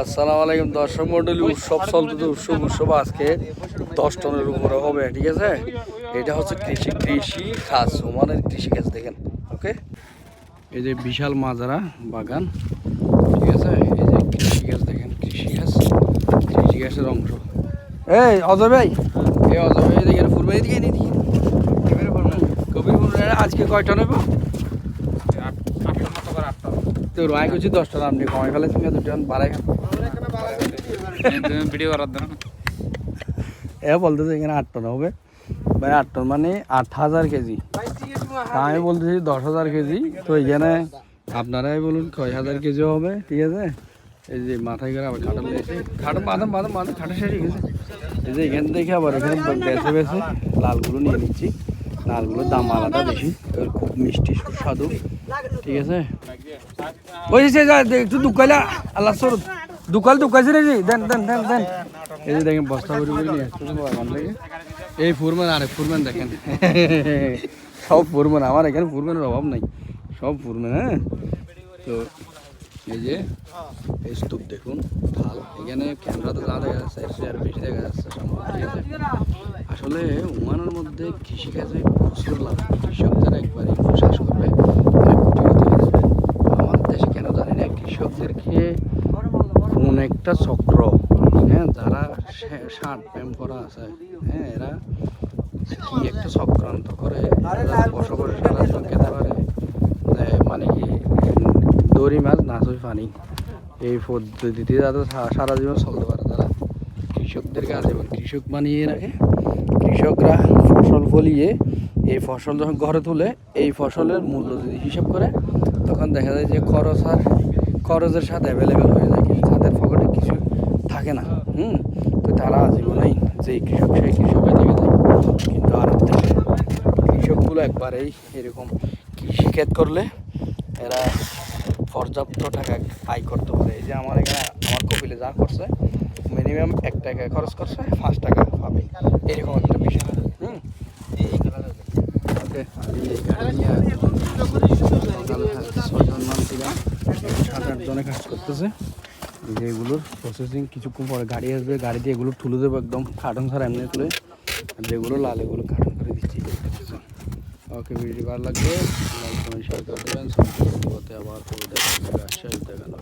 আসসালামু আলাইকুম, দর্শক মন্ডলী, উৎসব চলতে উৎসব উৎসব আজকে দশ টনের উপরে হবে, ঠিক আছে? এটা হচ্ছে কৃষি কৃষি খাস ওমানের কৃষি কাজ, দেখেন, ওকে? এই যে বিশাল মাজারা বাগান, ঠিক আছে? এই যে কৃষি গাছ দেখেন, কৃষি গাছ কৃষি গাছের অংশ। এই, অজয় ভাই, এই অজয় ভাই দেখেন ফুরবে, এদিকে এদিকে। কবির ফুরবে, আজকে কয়টা নেব? তো রয় করছি দশটা আপনি কমাই ফেলেছেন দুজন বাড়াই ভিডিও করার জন্য এ বলতেছে এখানে আট টন হবে। ভাই আট টন মানে আট হাজার কেজি। আমি বলতেছি দশ হাজার কেজি। তো এখানে আপনারাই বলুন কয় হাজার কেজি হবে ঠিক আছে? এই যে মাথায় করে আবার খাটা লেগেছে খাটো বাদাম বাদাম বাদাম খাটা শেষ গেছে। এই যে এখান থেকে আবার এখানে বেছে বেছে লালগুলো নিয়ে নিচ্ছি। লালগুলোর দাম আলাদা বেশি খুব মিষ্টি সুস্বাদু ঠিক আছে? ওই একটু আল্লাহ সর দুকাল দুকাইছে রে জি, দেন দেন দেন দেন। এই যে দেখেন, বস্তা এই ফুরমান আরেক ফুরমান দেখেন। সব ফুরমান আমার এখানে ফুরমানের অভাব নাই। সব ফুরমান হ্যাঁ? তো এই যে, এই স্তূপ দেখুন, ঢাল। এখানে ক্যামেরাতে যা দেখা যাচ্ছে চেয়ে বেশি দেখা যাচ্ছে আসলে ওমানের মধ্যে কৃষিকাজে প্রচুর লাভ কৃষকদের একবারে শ্বাস করবে অনেক কোটিপতি হয়ে যাবে আমাদের দেশে কেন জানি না কৃষকদেরকে কোন একটা চক্র। হ্যাঁ যারা ষাট প্রেম করা আছে হ্যাঁ এরা কি একটা চক্রান্ত করে বসবাস সারা মানে কি, দড়ি মাছ নাচই পানি। এই পদ্ধতিতে সা- সারা জীবন চলতে পারে তারা। কৃষকদের কাছে কৃষক বানিয়ে রাখে। কৃষকরা ফসল ফলিয়ে এই ফসল যখন ঘরে তুলে, এই ফসলের মূল্য যদি হিসাব করে, তখন দেখা যায় যে খরচ আর খরচের সাথে অ্যাভেলেবেল হয়ে যায় তাদের পকেটে কিছু থাকে না। হুম? তো তারা জীবনেই যে কৃষক, সেই কৃষকের দিকে যায় কিন্তু আর কৃষকগুলো একবারেই এরকম কৃষিক্ষেত করলে এরা পর্যাপ্ত টাকা আয় করতে পারে। এই যে আমার এখানে, আমার কপিলে যা করছে মিনিমাম এক টাকা খরচ করছে, পাঁচ টাকা পাবে। এরকম একটা বিষয় হুম? ওকে মান ছিলাম সাত আট জনে কাজ করতেছে। যে এগুলোর প্রসেসিং কিছুক্ষণ পরে গাড়ি আসবে, গাড়ি দিয়ে এগুলো তুলে দেবো একদম কার্টন ছাড়া এমনি তুলে। আর যেগুলো লাল, এগুলো কার্টন করে দিচ্ছি। ওকে ভিডিও ভালো লাগবে লাইক কমেন্ট শেয়ার করে দেবেন। আবার করে দেখানো